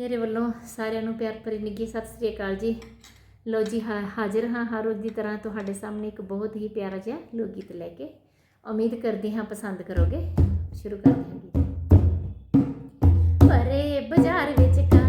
ਮੇਰੇ ਵੱਲੋਂ ਸਾਰਿਆਂ ਨੂੰ ਪਿਆਰ ਭਰੀ ਨਿੱਘੀ ਸਤਿ ਸ੍ਰੀ ਅਕਾਲ ਜੀ। ਲੋ ਜੀ, ਹਾ- ਹਾਜ਼ਰ ਹਾਂ ਹਰ ਰੋਜ਼ ਦੀ ਤਰ੍ਹਾਂ ਤੁਹਾਡੇ ਸਾਹਮਣੇ ਇੱਕ ਬਹੁਤ ਹੀ ਪਿਆਰਾ ਜਿਹਾ ਲੋਕ ਗੀਤ ਲੈ ਕੇ ਉਮੀਦ ਕਰਦੀ ਹਾਂ ਪਸੰਦ ਕਰੋਗੇ। ਸ਼ੁਰੂ ਕਰਦੇ ਹਾਂ ਗੀਤ। ਪਰੇ ਬਾਜ਼ਾਰ ਵਿੱਚ